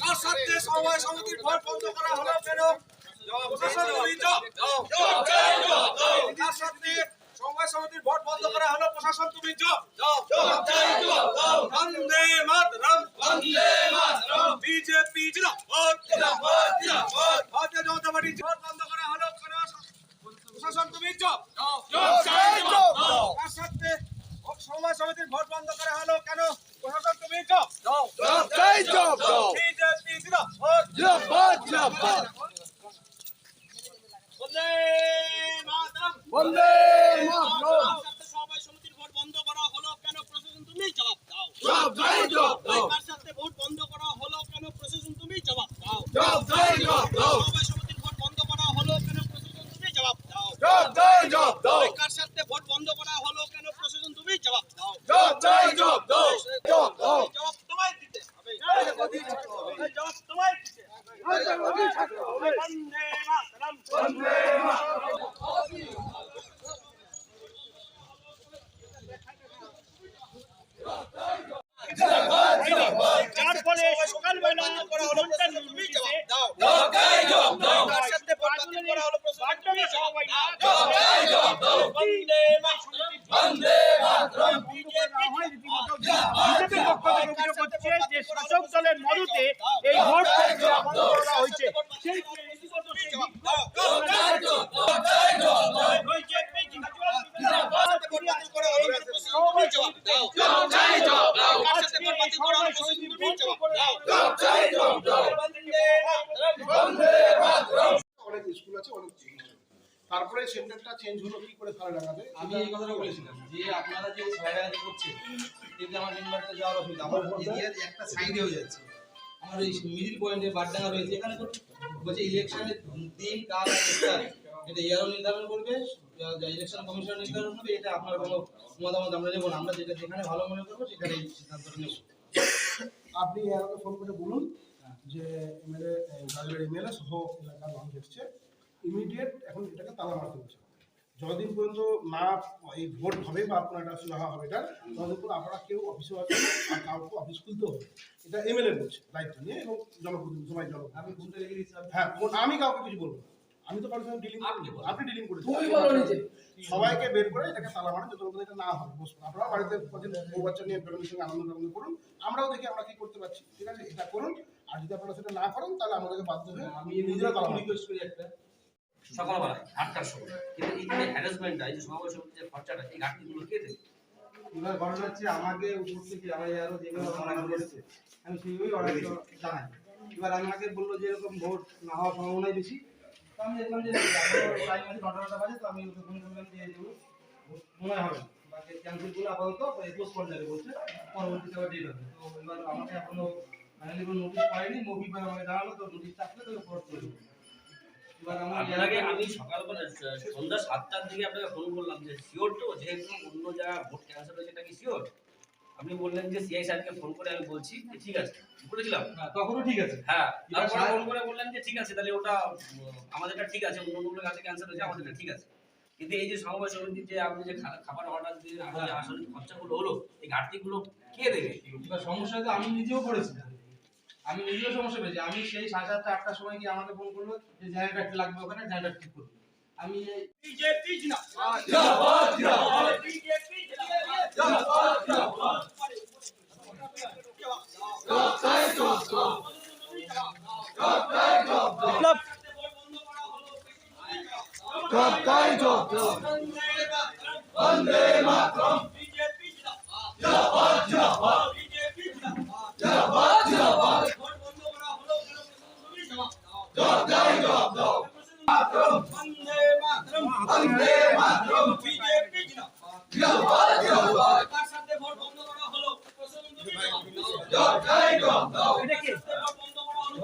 কার সাথে সমবায় সমিতির ভোট বন্ধ করা হলো কেন কার সাথে সমবায় সমিতির ভোট বন্ধ করা হলো প্রশাসন তুমি যাও বন্দে মাতরম বন্দে মাতরম বিজেপি জিন্দাবাদ জিন্দাবাদ ভারতীয় জনতা পার্টি ভোট বন্ধ করা হলো কেন প্রশাসন তুমি যাও কার সাথে সমবায় সমিতির ভোট বন্ধ করা হলো কেন প্রশাসন তুমি যাও বিজেপি জিন্দাবাদ বন্দে মাতরম সমবায় সমিতির ভোট বন্ধ করা হলো কেন প্রশাসন তুমি জবাব দাও কার সাথে ভোট বন্ধ করা হলো কেন প্রশাসন তুমি জবাব দাও সমবায় সমিতির ভোট বন্ধ করা হলো কেন প্রশাসন তুমি জবাব দাও কার সাথে ভোট বন্ধ করা হলো কেন প্রশাসন তুমি জবাব দাও জবাব তোমায় দিতে হবে জবাব তোমায় দিতে হবে বন্দে মাতরম যার ফলে সকালবেলা করা হলো প্রশাসন তুমি জবাব দাও কার সাথে ভোট বাতিল করা হলো প্রশাসন তুমি জবাব দাও বন্দে মাতরম বন্দে মাতরম বিজেপি বিজেপির পক্ষ থেকে অভিযোগ হচ্ছে যে শাসক দলের মদতে এই ভোট বন্ধ করা হয়েছে সেই তারপরে সেন্টারটা চেঞ্জ হলো, কি করে সারা লাগাবে আমি এই কথাটা বলেছিলাম যে আপনারা যে সাইডে করছেন, এতে আমার মেম্বারটা যাওয়ার অসুবিধা। আমার এরিয়ার একটা সাইডে হয়ে যাচ্ছে। আমার এই মিডিল পয়েন্টে বাড্ডাঙ্গা রয়েছে। এখানে বলছে ইলেকশনের দিন, কাল এটা ইয়ারও নির্ধারণ করবে ইলেকশন কমিশন নির্ধারণ করবে এটা আপনার কোনো মতামত আমরা নেব না। আমরা যেটা যেখানে ভালো মনে করব সেখানে এই সিদ্ধান্তটা নেব। আপনি এরাকে ফোন করে বলুন যে এমএলএ গাজলের এমএলএ সহ এলাকার মানুষ এসছে। ইমিডিয়েট এখন এটাকে তালা মারতে হচ্ছে যতদিন পর্যন্ত না এই ভোট হবে বা আপনার একটা সুরাহা হবে এটা ততদিন পর্যন্ত আপনারা কেউ অফিসে আসবেন আর কাউকে অফিস খুলতে হবে এটা এমএলএ বলছে দায়িত্ব নিয়ে এবং জনপ্রতিনিধি সবাই জনপ্রতিনিধি। হ্যাঁ আমি কাউকে কিছু বলব না। আমি তো কারোর সঙ্গে ডিলিং আপনি ডিলিং করেছেন। তুমি বলো নিজে। সবাইকে বের করে এটাকে তালা মারেন যত পর্যন্ত এটা না হয় বসুন আপনারা বাড়িতে কদিন বউ বাচ্চা নিয়ে ফ্যামিলির সঙ্গে আনন্দ টানন্দ করুন। আমরাও দেখি আমরা কি করতে পারছি। ঠিক আছে? এটা করুন। আর যদি আপনারা সেটা না করেন তাহলে আমাদেরকে বাধ্য হয়ে আমি নিজেরা তালা রিকোয়েস্ট করি একটা। সকালবেলা আটটার সময়। কিন্তু এই যে হ্যারাসমেন্টটা এই যে সমাবেশ যে খরচাটা এই ঘাটতিগুলো কে দেবে? এবার ঘটনা হচ্ছে আমাকে উপর থেকে আমার আরও যেগুলো অর্ডার করেছে আমি সেইভাবেই অর্ডার জানাই। এবার আমাকে বলল যে এরকম ভোট না হওয়ার সম্ভাবনাই বেশি। আমি দেখলাম যে নটা বাজে তো আমি ওকে ফোন করলাম যে যেগুলো মনে হবে আপাতত করে যাবে বলছে হবে। তো এবার আমাকে এখনও ফাইনালি কোনো নোটিশ পাইনি তো সকালবেলা সন্ধ্যা সাতটার দিকে আপনাকে ফোন করলাম যে শিওর তো? যেহেতু অন্য জায়গায় ভোট ক্যান্সেল হয়েছে, এটা কি শিওর আপনি বললেন যে সিআই স্যারকে ফোন করে আমি বলছি ঠিক আছে বলেছিলাম হ্যাঁ, তখনও ঠিক আছে হ্যাঁ তারপরে ফোন করে বললেন যে ঠিক আছে তাহলে ওটা আমাদেরটা ঠিক আছে অন্য অন্য কাছে ক্যান্সেল হয়েছে আমাদেরটা ঠিক আছে কিন্তু এই যে সমাবেশ সমিতির যে আপনি যে খাবার অর্ডার দিয়ে আমাদের যে আসলে খরচাগুলো হলো এই ঘাটতিগুলো কে দেবে এবার সমস্যা তো আমি নিজেও পড়েছি আমি নিজেও সমস্যা পেয়েছি আমি সেই সাড়ে সাতটা আটটার সময় গিয়ে আমাকে ফোন করল যে জেনারেটার লাগবে ওখানে জেনারেটার ঠিক করবে আমি এই বিজেপি জিন্দাবাদ বিজেপি জিন্দাবাদ বন্দে মাতরম বিজেপি জিন্দাবাদ জিন্দাবাদ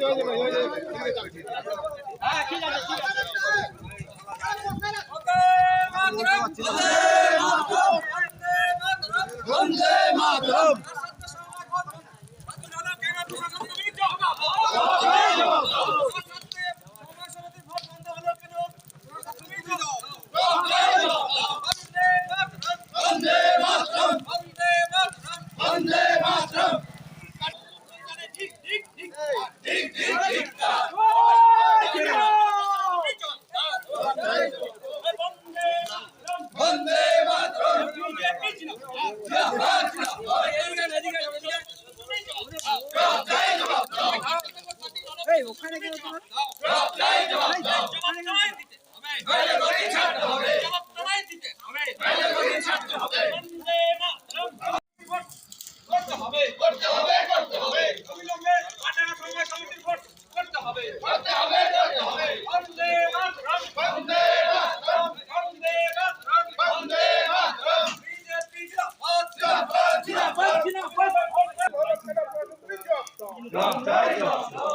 vaya, vaya, vaya, জিন্দাবাদ জিন্দাবাদ জয় জবাব দাও জয় জবাব দাও নইলে গদি ছাড়তে হবে নইলে গদি ছাড়তে হবে করতে হবে করতে হবে করতে হবে অবিলম্বে পাঠানো সময় সমিতির ভোট করতে হবে করতে হবে করতে হবে বন্দে মাতরম বন্দে মাতরম বন্দে মাতরম বন্দে মাতরম বিজেপি জিন্দাবাদ জিন্দাবাদ জিন্দাবাদ জয় জবাব দাও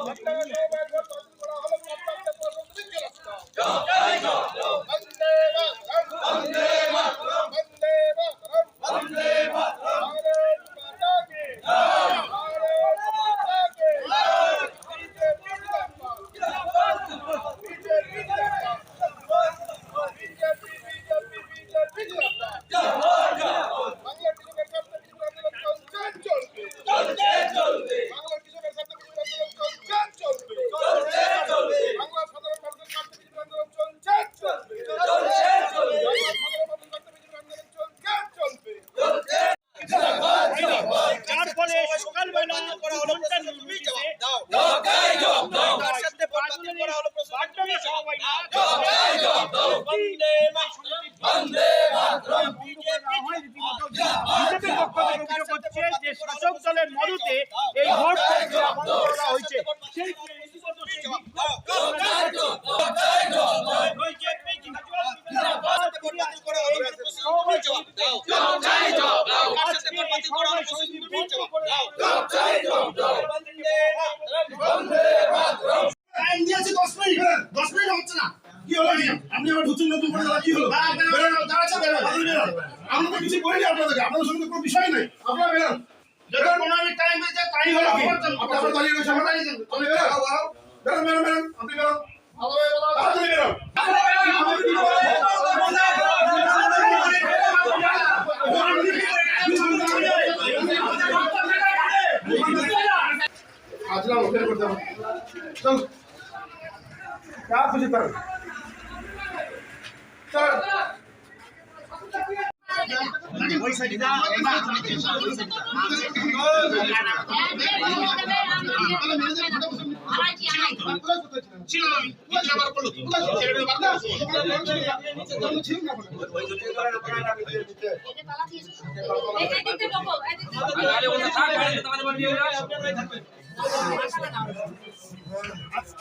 বন্দে মাতরম বন্দে মাতরম চলছে চলবে চলছে চলবে চলছে জিন্দাবাদ জিন্দাবাদ যার ফলে সকালবেলা ঘণ্টা নির্বিঘ্নে জয় জবাব দাও তার সাথে বাদলের বাদলের সবাই না জয় জবাব দাও বন্দে মাতরম বন্দে মাতরম বিজেপির পক্ষ থেকে অভিযোগ হচ্ছে যে শাসক দলের মদতে এই ভোট করা হয়েছে সেই জয় জয় জয় জবাব দাও আজকে এই সমাবেশ সমিতির বন্ধ করে জয় জবাব দাও বন্দে মাতরম বন্দে মাতরম টাইম দিয়েছি দশ মিনিট দশ মিনিট হচ্ছে না কি হলো কি আপনি আবার ঢুকছেন নতুন করে দাদা কি হলো বেরোন দাঁড়াচ্ছে বেরোন আপনি বেরোন আমরা তো কিছু করিনি আপনাদেরকে আপনাদের সঙ্গে তো কোনো বিষয় নেই আপনারা বেরোন বেরোন কোনো আমি টাইম দিয়েছে টাইম হলো কি আপনি আবার দাঁড়িয়ে রয়েছেন আমরা দাঁড়িয়ে আপনি বেরোন বেরোন বেরোন বেরোন আপনি বেরোন তাড়াতাড়ি বেরোন আজরা ওকে করতে হবে চল क्या खुशी कर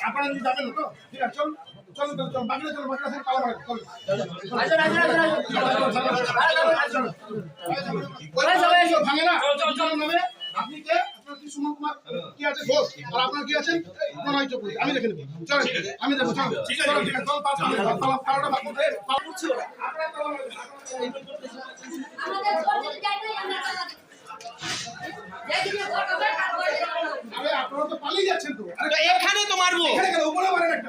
আপনারা যদি যাবেন তো ঠিক আছে চল চল চল চল বাকিরা চল বাকিরা চল। পালা মারে চল ভাঙে না চল নামে আপনি কে? আপনার কি সুমন কুমার? কি আছে? ঘোষ। আর আপনার কি আছে? প্রণয় চৌধুরী। আমি দেখে নেব। চল আমি দেখব চল। ঠিক আছে ঠিক আছে। চল পাঁচ পালা পালাটা ভাগ করতে পালা করছি ওরা আপনারা পালা মারে আমাদের ভোট যদি যায় না আমরা চালা দিই যেদিকে ভোট হবে তার ভোট আরে আপনারা তো পালিয়ে যাচ্ছেন তো। আরে এখানে তো মারবো। এখানে